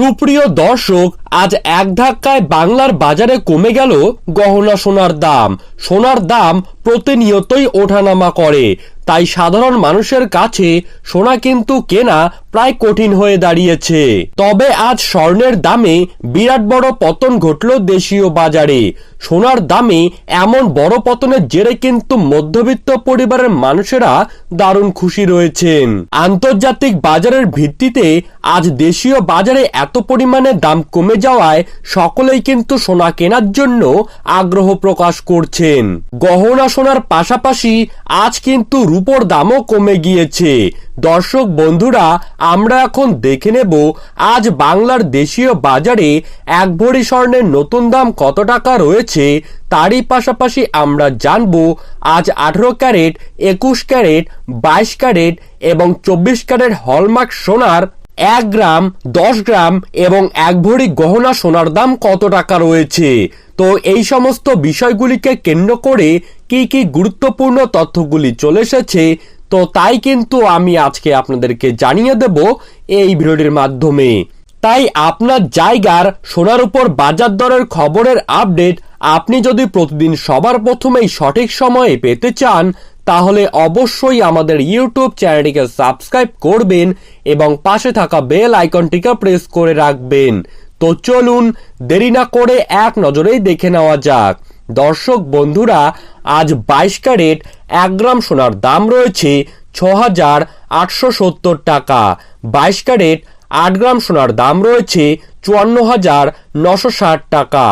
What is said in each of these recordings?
সুপ্রিয় দর্শক, আজ এক ধাক্কায় বাংলার বাজারে কমে গেল গহনা সোনার দাম। সোনার দাম প্রতিনিয়তই ওঠানামা করে। তাই সাধারণ মানুষের কাছে সোনা কিন্তু কেনা প্রায় কঠিন হয়ে দাঁড়িয়েছে। তবে আজ স্বর্ণের দামে বিরাট বড় পতন ঘটল দেশীয় বাজারে। সোনার দামে এমন বড় পতনের জেরে কিন্তু মধ্যবিত্ত পরিবারের মানুষেরা দারুণ খুশি রয়েছেন। আন্তর্জাতিক বাজারের ভিত্তিতে আজ দেশীয় বাজারে এত পরিমাণে দাম কমে যাওয়ায় সকলেই কিন্তু সোনা কেনার জন্য আগ্রহ প্রকাশ করছেন। গহনা সোনার পাশাপাশি আজ কিন্তু রূপোর দামও কমে গিয়েছে। দর্শক বন্ধুরা, আমরা এখন দেখে নেব আজ বাংলার দেশীয় বাজারে এক ভরি স্বর্ণের নতুন দাম কত টাকা রয়েছে, তারই পাশাপাশি আমরা জানব আজ আঠেরো ক্যারেট, একুশ ক্যারেট, বাইশ ক্যারেট এবং চব্বিশ ক্যারেট হলমার্ক সোনার এক গ্রাম, দশ গ্রাম এবং এক ভরি গহনা সোনার দাম কত টাকা রয়েছে? তো এই সমস্ত বিষয়গুলিকে কেন্দ্র করে কি কি গুরুত্বপূর্ণ তথ্যগুলি চলে এসেছে, তো তাই কিন্তু আমি আজকে আপনাদেরকে জানিয়ে দেব এই ভিডিওটির মাধ্যমে। তাই আপনার জায়গার সোনার উপর বাজার দরের খবরের আপডেট আপনি যদি প্রতিদিন সবার প্রথমেই সঠিক সময়ে পেতে চান তাহলে অবশ্যই আমাদের ইউটিউব চ্যানেলটিকে সাবস্ক্রাইব করবেন এবং পাশে থাকা বেল আইকনটিকে প্রেস করে রাখবেন। তো চলুন, দেরি না করে এক নজরেই দেখে নেওয়া যাক। দর্শক বন্ধুরা, আজ বাইশ ক্যারেট এক গ্রাম সোনার দাম রয়েছে ছ হাজার আটশো সত্তর টাকা। বাইশ ক্যারেট আট গ্রাম সোনার দাম রয়েছে চুয়ান্ন হাজার নশো ষাট টাকা।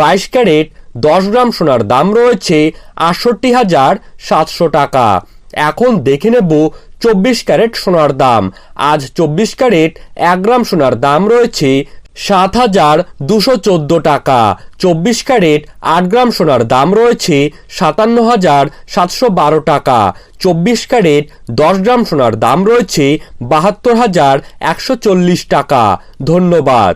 বাইশ ক্যারেট দশ গ্রাম সোনার দাম রয়েছে আটষট্টি হাজার সাতশো টাকা। এখন দেখে নেব চব্বিশ ক্যারেট সোনার দাম। আজ চব্বিশ ক্যারেট এক গ্রাম সোনার দাম রয়েছে সাত হাজার দুশো চোদ্দ টাকা। চব্বিশ ক্যারেট আট গ্রাম সোনার দাম রয়েছে সাতান্ন হাজার সাতশো বারো টাকা। চব্বিশ ক্যারেট দশ গ্রাম সোনার দাম রয়েছে বাহাত্তর হাজার একশো চল্লিশ টাকা। ধন্যবাদ।